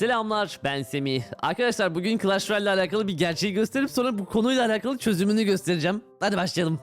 Selamlar ben Semih. Arkadaşlar bugün Clash Royale ile alakalı bir gerçeği gösterip sonra bu konuyla alakalı çözümünü göstereceğim. Hadi başlayalım.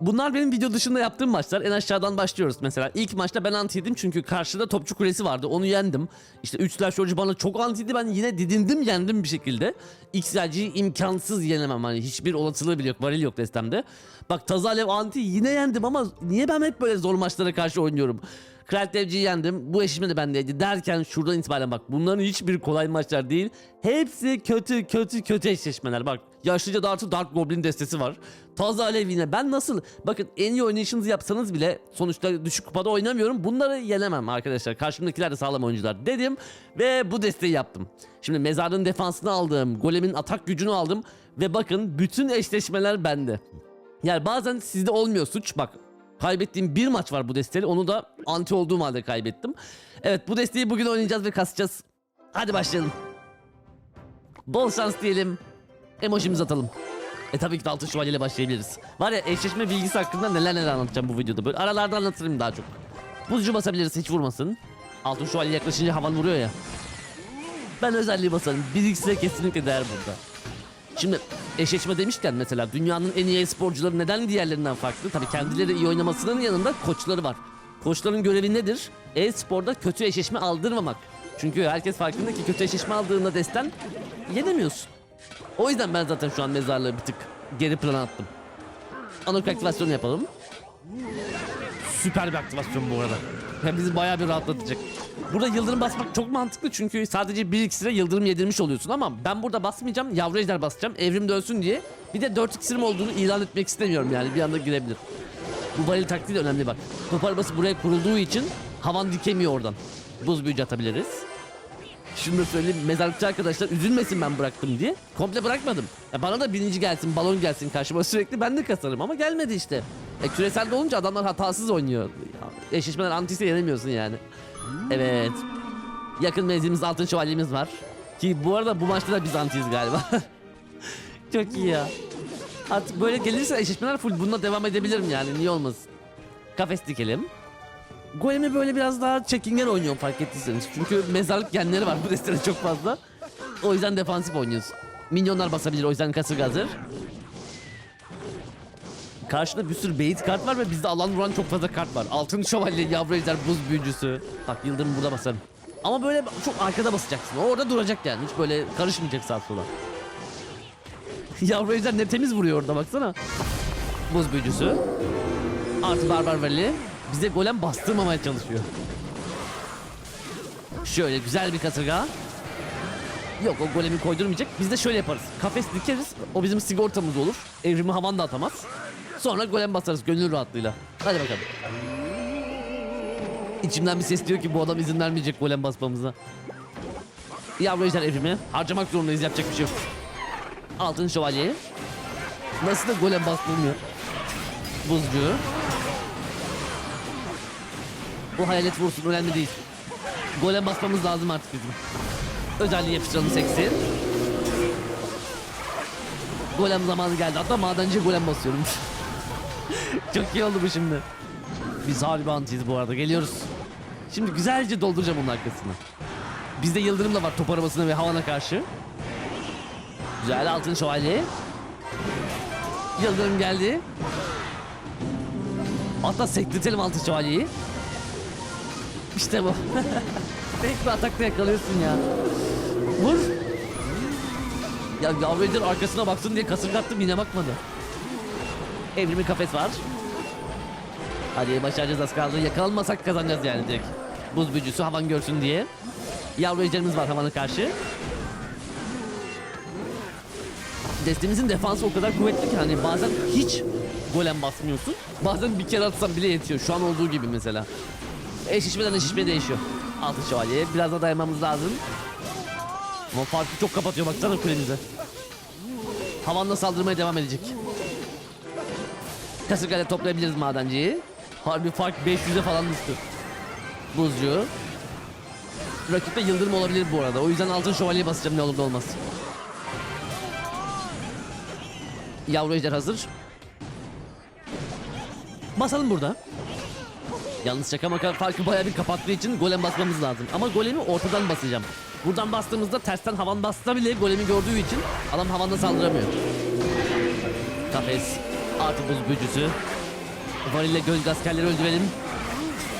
Bunlar benim video dışında yaptığım maçlar. En aşağıdan başlıyoruz mesela. İlk maçta ben antiydim çünkü karşıda topçu kulesi vardı. Onu yendim. İşte 3 slash yolcu bana çok antiydi. Ben yine didindim yendim bir şekilde. XLC'yi imkansız yenemem. Hani hiçbir olasılığı bile yok. Varil yok destemde. Bak Tazalev anti yine yendim ama niye ben hep böyle zor maçlara karşı oynuyorum? Kral Devci'yi yendim. Bu eşleşme de bendeydi. Derken şuradan itibaren bak bunların hiçbir kolay maçlar değil. Hepsi kötü kötü kötü eşleşmeler. Bak yaşlıca Dart'ı Dark Goblin destesi var. Taze Alev. Ben nasıl? Bakın en iyi oynayışınızı yapsanız bile sonuçta düşük kupada oynamıyorum. Bunları yenemem arkadaşlar. Karşımdakiler de sağlam oyuncular dedim. Ve bu desteği yaptım. Şimdi mezarın defansını aldım. Golemin atak gücünü aldım. Ve bakın bütün eşleşmeler bende. Yani bazen sizde olmuyor suç. Bak Kaybettiğim bir maç var bu desteğiyle. Onu da anti olduğum halde kaybettim. Evet bu desteği bugün oynayacağız ve kasacağız. Hadi başlayalım. Bol şans diyelim. Emojimizi atalım. E tabii ki de altın şövalyeyle başlayabiliriz. Var ya eşleşme bilgisi hakkında neler neler anlatacağım bu videoda. Böyle aralarda anlatırım daha çok. Buzcu basabiliriz hiç vurmasın. Altın şövalye yaklaşınca havan vuruyor ya. Ben özelliği basarım. 1x'e kesinlikle değer burada. Şimdi eşleşme demişken mesela dünyanın en iyi sporcuları neden diğerlerinden farklı? Tabii kendileri iyi oynamasının yanında koçları var. Koçların görevi nedir? E-sporda kötü eşleşme aldırmamak. Çünkü herkes farkında ki kötü eşleşme aldığında desten yenemiyorsun. O yüzden ben zaten şu an mezarlığı bir tık geri plana attım. Anok aktivasyonu yapalım. Süper bir aktivasyon bu arada. Hem bizi bayağı bir rahatlatacak. Burada yıldırım basmak çok mantıklı çünkü sadece bir iksire yıldırım yedirmiş oluyorsun ama ben burada basmayacağım yavru ejder basacağım evrim dönsün diye. Bir de 4 iksirim olduğunu ilan etmek istemiyorum yani bir anda girebilir. Bu varil taktiği de önemli bak. Top arabası buraya kurulduğu için havan dikemiyor oradan. Buz büyücü atabiliriz. Şunu da söyleyeyim mezarlıkçı arkadaşlar üzülmesin ben bıraktım diye. Komple bırakmadım. Ya bana da birinci gelsin balon gelsin karşıma sürekli ben de kasarım ama gelmedi işte. E küreselde olunca adamlar hatasız oynuyor. Ya, eşleşmeler antisi yenemiyorsun yani. Evet. Yakın menzilimiz altın şövalyemiz var. Ki bu arada bu maçta da biz antiyiz galiba. Çok iyi ya. Artık böyle gelirse eşleşmeler full bununla devam edebilirim yani niye olmasın. Kafes dikelim. Golem'i böyle biraz daha çekingen oynuyorum fark ettiyseniz. Çünkü mezarlık genleri var bu destede çok fazla. O yüzden defansif oynuyoruz. Minyonlar basabilir o yüzden kasırga hazır. Karşıda bir sürü bait kart var ve bizde alan vuran çok fazla kart var. Altın şövalye, yavru ejder, buz büyücüsü. Bak yıldırım burada basarım. Ama böyle çok arkada basacaksın. Orada duracak yani. Hiç böyle karışmayacak sağa sola. yavru ejder ne temiz vuruyor orada baksana. Buz büyücüsü. Artı barbar veli. Bize golem bastırmamaya çalışıyor. Şöyle güzel bir kasırga. Yok o golemi koydurmayacak. Biz de şöyle yaparız. Kafes dikeriz. O bizim sigortamız olur. Evrimi havan da atamaz. Sonra golem basarız gönül rahatlığıyla. Hadi bakalım. İçimden bir ses diyor ki bu adam izin vermeyecek golem basmamıza. Yavru ejder evrimi. Harcamak zorundayız yapacak bir şey yok. Altın şövalye. Nasıl da golem bastırmıyor. Buzcu. Bu hayalet vursun önemli değil. Golem basmamız lazım artık bizim. Özelliği yapıştıralım seksi. Golem zamanı geldi. Hatta madenci golem basıyorum. Çok iyi oldu bu şimdi. Biz harbi antiyiz bu arada. Geliyoruz. Şimdi güzelce dolduracağım onun arkasını. Bizde yıldırım da var top arabasına ve havana karşı. Güzel altın şövalye. Yıldırım geldi. Hatta sekretelim altın şövalyeyi. İşte bu. Tek bir atakta yakalıyorsun ya. Vur. Ya yavru arkasına baksın diye kasırgattım yine bakmadı. Evrimi kafes var. Hadi başaracağız az kaldı. Yakalanmasak kazanacağız yani direkt. Buz büyücüsü havan görsün diye. Yavru ejderimiz var havana karşı. Destemizin defansı o kadar kuvvetli ki hani bazen hiç golem basmıyorsun. Bazen bir kere atsan bile yetiyor. Şu an olduğu gibi mesela. Eşleşmeden eşleşmeye değişiyor. Altın şövalye. Biraz da dayanmamız lazım. Ama farkı çok kapatıyor baksana kulemize. Havanla saldırmaya devam edecek. Kasırgayla toplayabiliriz madenciyi. Harbi fark 500'e falan düştü. Buzcu. Rakipte yıldırım olabilir bu arada. O yüzden altın şövalye basacağım ne olur ne olmaz. Yavru ejder hazır. Basalım burada. Yalnız şaka maka farkı bayağı bir kapattığı için golem basmamız lazım. Ama golemi ortadan basacağım. Buradan bastığımızda tersten havan bassa bile golemi gördüğü için adam havanda saldıramıyor. Kafes, artı buz büyücüsü. Varille gölge askerleri öldürelim.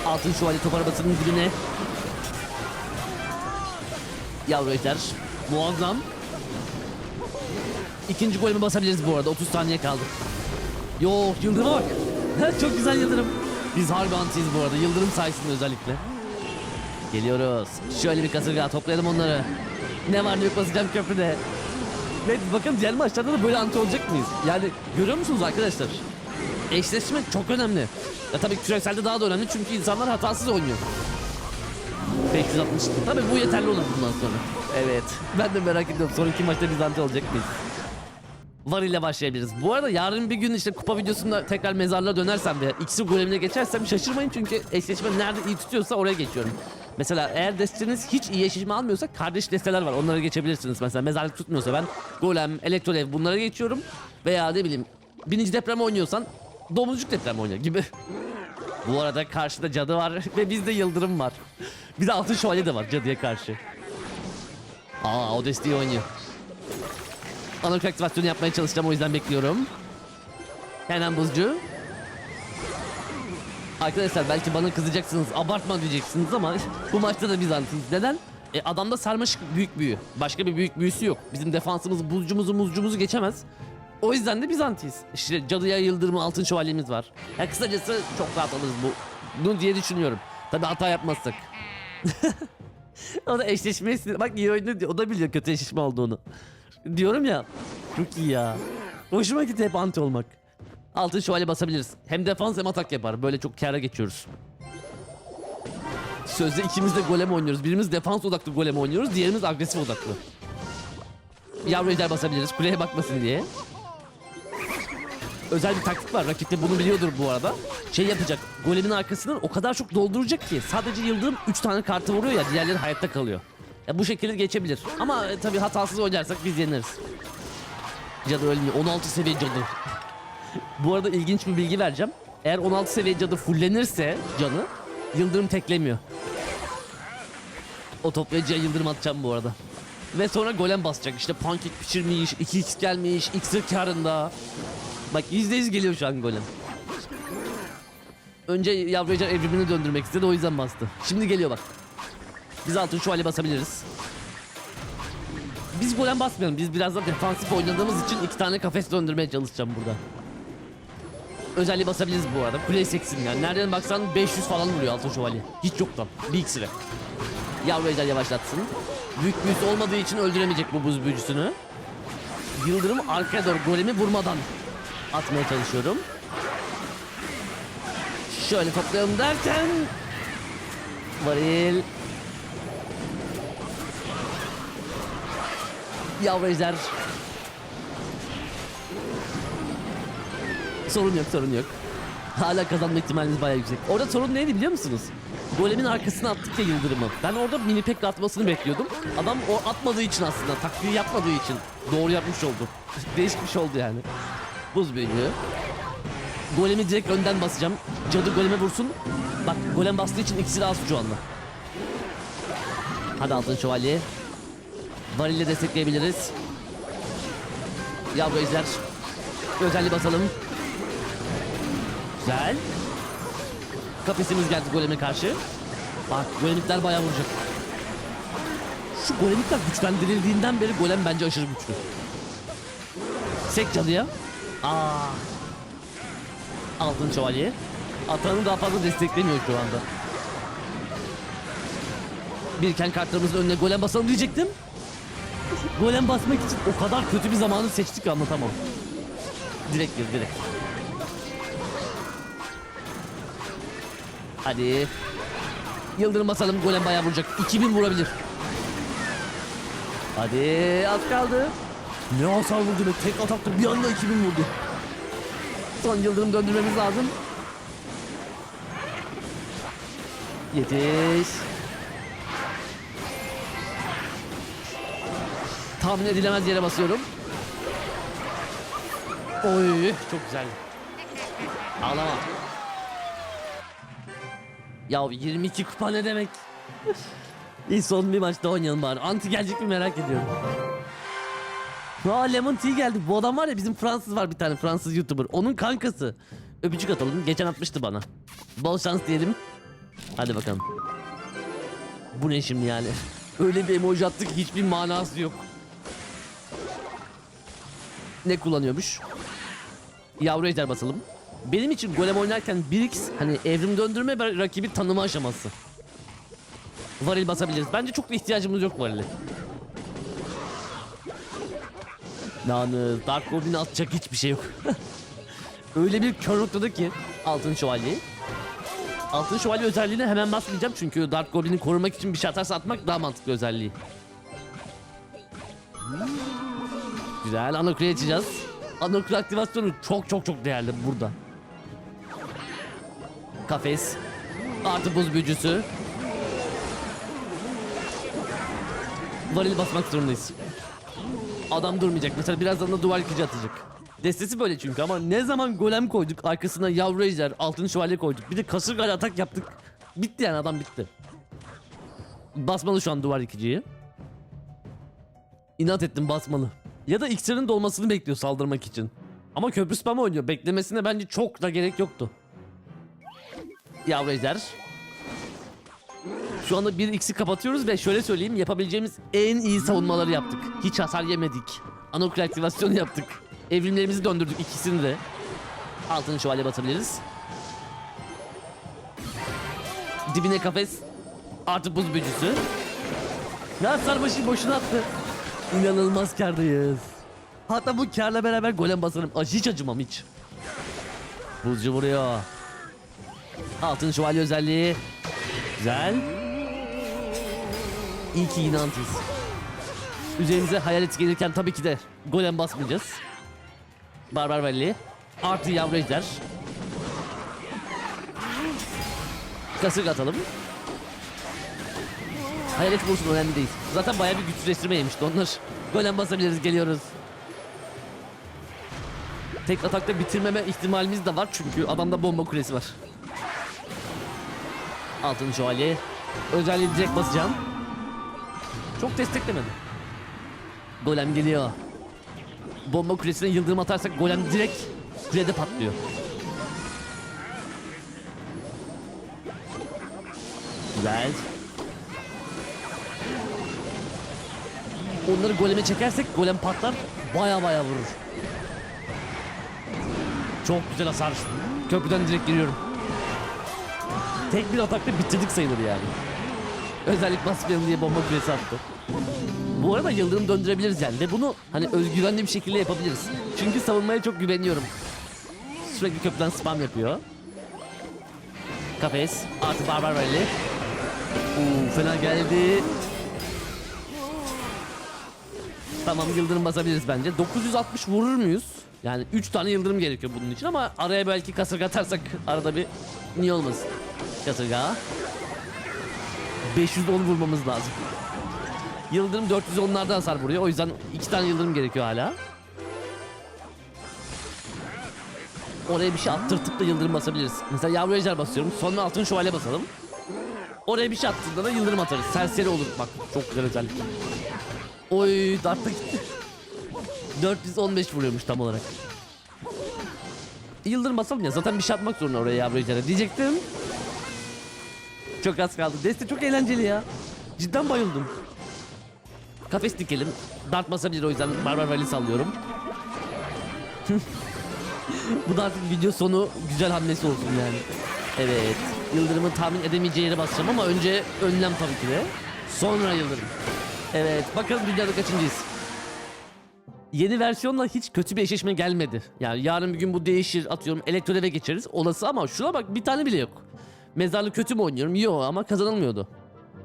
Altın şövalye top arabasının dibine. Yavru ejder. Muazzam. İkinci golümü basabiliriz bu arada. 30 saniye kaldı. Yo yıldırıma bak. Çok güzel yıldırım. Biz harbi antiyiz bu arada. Yıldırım sayesinde özellikle. Geliyoruz. Şöyle bir kasırga toplayalım onları. Ne var ne yok basacağım köprüde. Ve bakın diğer maçlarda da böyle anti olacak mıyız? Yani görüyor musunuz arkadaşlar? Eşleşme çok önemli. Ya tabii küreselde daha da önemli çünkü insanlar hatasız oynuyor. 560. Tabii bu yeterli olur bundan sonra. Evet. Ben de merak ediyorum. Sonraki maçta biz anti olacak mıyız? Var ile başlayabiliriz. Bu arada yarın bir gün işte kupa videosunda tekrar mezarlığa dönersem ve ikisi golemine geçersem şaşırmayın çünkü eşleşme nerede iyi tutuyorsa oraya geçiyorum. Mesela eğer desteniz hiç iyi eşleşme almıyorsa kardeş desteler var. Onlara geçebilirsiniz. Mesela mezarlık tutmuyorsa ben golem, elektrolev bunlara geçiyorum. Veya ne bileyim bininci deprem oynuyorsan domuzcuk deprem oynuyor gibi. Bu arada karşıda cadı var ve bizde yıldırım var. Bir de altın şövalye de var cadıya karşı. Aa o desteği oynuyor. Anlık aktivasyonu yapmaya çalışacağım o yüzden bekliyorum. Hemen buzcu. Arkadaşlar belki bana kızacaksınız, abartma diyeceksiniz ama bu maçta da biz antiyiz. Neden? E, adamda sarmaşık büyük büyü. Başka bir büyük büyüsü yok. Bizim defansımız buzcumuzu muzcumuzu geçemez. O yüzden de biz antiyiz. İşte cadıya yıldırımı altın şövalyemiz var. Ya kısacası çok rahat alırız bu. Bunu diye düşünüyorum. Tabi hata yapmazsak. o da eşleşmeyi Bak iyi oynuyor diyor. O da biliyor kötü eşleşme olduğunu. Diyorum ya. Çok iyi ya. Hoşuma gitti hep anti olmak. Altın şövalye basabiliriz. Hem defans hem atak yapar. Böyle çok kâra geçiyoruz. Sözde ikimiz de golem oynuyoruz. Birimiz defans odaklı golem oynuyoruz. Diğerimiz agresif odaklı. Yavru ejder basabiliriz. Kuleye bakmasın diye. Özel bir taktik var. Rakip de bunu biliyordur bu arada. Şey yapacak. Golemin arkasını o kadar çok dolduracak ki sadece Yıldırım 3 tane kartı vuruyor ya diğerleri hayatta kalıyor. Ya bu şekilde geçebilir. Ama e, tabii hatasız oynarsak biz yeneriz. Cadı ölmüyor. 16 seviye cadı. Bu arada ilginç bir bilgi vereceğim. Eğer 16 seviye cadı fullenirse canı Yıldırım teklemiyor. O toplayıcıya Yıldırım atacağım bu arada. Ve sonra golem basacak. İşte pankek pişirmiş, 2x gelmiş, iksir karında. Bak %100 geliyor şu an golem. Önce yavru ejder evrimini döndürmek istedi o yüzden bastı. Şimdi geliyor bak. Biz altın şövalye basabiliriz. Biz golem basmayalım. Biz biraz da defansif oynadığımız için iki tane kafes döndürmeye çalışacağım burada. Özelliği basabiliriz bu arada. Kule seksin yani. Nereden baksan 500 falan vuruyor altın şövalye. Hiç yoktan. Bir iksire. Yavru ejder yavaşlatsın. Büyük büyüsü olmadığı için öldüremeyecek bu buz büyücüsünü. Yıldırım arkaya doğru golemi vurmadan atmaya çalışıyorum. Şöyle toplayalım derken Varil Yavru ejder Sorun yok sorun yok Hala kazanma ihtimaliniz bayağı yüksek Orada sorun neydi biliyor musunuz? Golemin arkasına attık ya yıldırımı Ben orada mini pek atmasını bekliyordum Adam o atmadığı için aslında taktiği yapmadığı için Doğru yapmış oldu şey oldu yani Buz büyüğü Golemi direkt önden basacağım. Cadı goleme vursun. Bak golem bastığı için ikisi de az şu anda. Hadi altın şövalye. Varille destekleyebiliriz. Yavru ejder. Özelliği basalım. Güzel. Kafesimiz geldi goleme karşı. Bak golemikler bayağı vuracak. Şu golemikler güçlendirildiğinden beri golem bence aşırı güçlü. Sek cadıya. Aa, Altın Şövalye. Atanı daha fazla desteklemiyor şu anda. Birken kartlarımızın önüne golem basalım diyecektim. Golem basmak için o kadar kötü bir zamanı seçtik anlatamam. Direkt gir direkt. Hadi. Yıldırım basalım golem bayağı vuracak. 2000 vurabilir. Hadi az kaldı. Ne hasar vurdu be tek atakta bir anda 2000 vurdu. Son yıldırım döndürmemiz lazım. Yetiş. Tahmin edilemez yere basıyorum. Oy çok güzel. Ağlama. Ya 22 kupa ne demek? İyi son bir maçta oynayalım bari. Anti gelecek mi merak ediyorum. Aa Lemon Tea geldi. Bu adam var ya bizim Fransız var bir tane Fransız YouTuber. Onun kankası. Öpücük atalım. Geçen atmıştı bana. Bol şans diyelim. Hadi bakalım. Bu ne şimdi yani? Öyle bir emoji attık hiçbir manası yok. Ne kullanıyormuş? Yavru ejder basalım. Benim için golem oynarken 1x hani evrim döndürme rakibi tanıma aşaması. Varil basabiliriz. Bence çok da ihtiyacımız yok varile. Yalnız Dark Goblin'e atacak hiçbir şey yok. Öyle bir kör noktada ki Altın Şövalye'yi. Altın Şövalye özelliğine hemen basmayacağım çünkü Dark Goblin'i korumak için bir şey atarsa atmak daha mantıklı özelliği. Güzel Anokru'yu açacağız. Anokru aktivasyonu çok çok çok değerli burada. Kafes. Artı buz büyücüsü. Varil basmak zorundayız. Adam durmayacak. Mesela birazdan da duvar yıkıcı atacak. Destesi böyle çünkü ama ne zaman golem koyduk arkasına yavru ejder, altın şövalye koyduk. Bir de kasırgayla atak yaptık. Bitti yani adam bitti. Basmalı şu an duvar yıkıcıyı. İnat ettim basmalı. Ya da iksirin dolmasını bekliyor saldırmak için. Ama köprü spam oynuyor. Beklemesine bence çok da gerek yoktu. Yavru ejder. Şu anda 1x'i kapatıyoruz ve şöyle söyleyeyim yapabileceğimiz en iyi savunmaları yaptık. Hiç hasar yemedik. Anokul aktivasyonu yaptık. Evrimlerimizi döndürdük ikisini de. Altın şövalye batabiliriz. Dibine kafes. Artı buz büyücüsü. Ya sarbaşı boşuna attı. İnanılmaz kardayız. Hatta bu karla beraber golem basarım. Hiç acımam hiç. Buzcu vuruyor. Altın şövalye özelliği. Güzel. İyi ki yine antiyiz. Üzerimize hayalet gelirken tabii ki de golem basmayacağız. Barbar Valley. Artı yavru ejder. Kasık atalım. Hayalet vursun önemli değil. Zaten bayağı bir güçleştirme yemişti onlar. Golem basabiliriz geliyoruz. Tek atakta bitirmeme ihtimalimiz de var çünkü adamda bomba kulesi var. Altın şövalye. Özelliği direkt basacağım. Çok desteklemedim. Golem geliyor. Bomba kulesine yıldırım atarsak golem direkt kulede patlıyor. Güzel. Onları goleme çekersek golem patlar baya baya vurur. Çok güzel hasar. Köprüden direkt giriyorum. Tek bir atakta bitirdik sayılır yani. Özellik basmayalım diye bomba kulesi attı. Bu arada yıldırım döndürebiliriz yani ve bunu hani özgüvenli bir şekilde yapabiliriz. Çünkü savunmaya çok güveniyorum. Sürekli köprüden spam yapıyor. Kafes artı barbar rally. Uuu fena geldi. Tamam yıldırım basabiliriz bence. 960 vurur muyuz? Yani 3 tane yıldırım gerekiyor bunun için ama araya belki kasırga atarsak arada bir niye olmasın? Kasırga. 510 vurmamız lazım. Yıldırım 410'larda hasar vuruyor. O yüzden 2 tane yıldırım gerekiyor hala. Oraya bir şey attırtıp da yıldırım basabiliriz. Mesela yavru ejder basıyorum. Sonra altın şövalye basalım. Oraya bir şey attığında da yıldırım atarız. Serseri olur. Bak çok güzel özellik. Oy dartta gitti. 415 vuruyormuş tam olarak. Yıldırım basalım ya zaten bir şey atmak zorunda oraya yavru ejderha diyecektim. Çok az kaldı. Deste çok eğlenceli ya. Cidden bayıldım. Kafes dikelim. Dart basabilir o yüzden Barbar Valley sallıyorum. Bu da artık video sonu güzel hamlesi olsun yani. Evet. Yıldırım'ın tahmin edemeyeceği yere basacağım ama önce önlem tabii ki de. Sonra Yıldırım. Evet bakalım dünyada kaçıncıyız. Yeni versiyonla hiç kötü bir eşleşme gelmedi. Yani yarın bir gün bu değişir atıyorum elektrodeve geçeriz olası ama şuna bak bir tane bile yok. Mezarlı kötü mü oynuyorum? Yok ama kazanılmıyordu.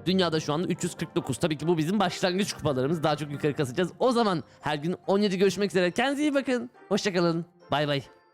Dünyada şu anda 349. Tabii ki bu bizim başlangıç kupalarımız. Daha çok yukarı kasacağız. O zaman her gün 17 görüşmek üzere. Kendinize iyi bakın. Hoşçakalın. Bay bay.